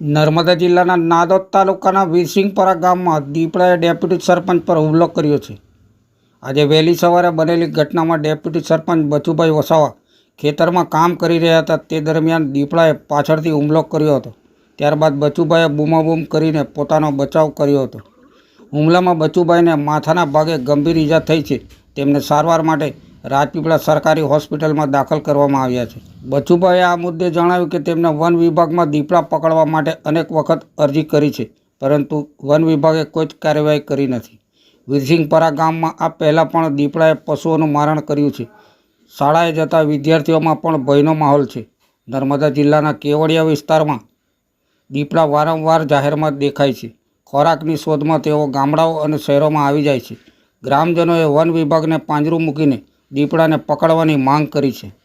નર્મદા જિલ્લાના નાદોદ તાલુકાના વીરસિંહપરા ગામમાં દીપડાએ ડેપ્યુટી સરપંચ પર હુમલો કર્યો છે. આજે વહેલી સવારે બનેલી ઘટનામાં ડેપ્યુટી સરપંચ બચુભાઈ વસાવા ખેતરમાં કામ કરી રહ્યા હતા. તે દરમિયાન દીપડાએ પાછળથી હુમલો કર્યો હતો. ત્યારબાદ બચુભાઈએ બૂમાબૂમ કરીને પોતાનો બચાવ કર્યો હતો. હુમલામાં બચુભાઈને માથાના ભાગે ગંભીર ઈજા થઈ છે. તેમને સારવાર માટે રાજપીપળા સરકારી હોસ્પિટલમાં દાખલ કરવામાં આવ્યા છે. બચુભાઈએ આ મુદ્દે જણાવ્યું કે તેમને વન વિભાગમાં દીપડા પકડવા માટે અનેક વખત અરજી કરી છે, પરંતુ વન વિભાગે કોઈ જ કાર્યવાહી કરી નથી. વીરસિંહપરા ગામમાં આ પહેલાં પણ દીપડાએ પશુઓનું મારણ કર્યું છે. શાળાએ જતા વિદ્યાર્થીઓમાં પણ ભયનો માહોલ છે. નર્મદા જિલ્લાના કેવડિયા વિસ્તારમાં દીપડા વારંવાર જાહેરમાં દેખાય છે. ખોરાકની શોધમાં તેઓ ગામડાઓ અને શહેરોમાં આવી જાય છે. ગ્રામજનોએ વન વિભાગને પાંજરું મૂકીને દીપડાને પકડવાની માંગ કરી છે.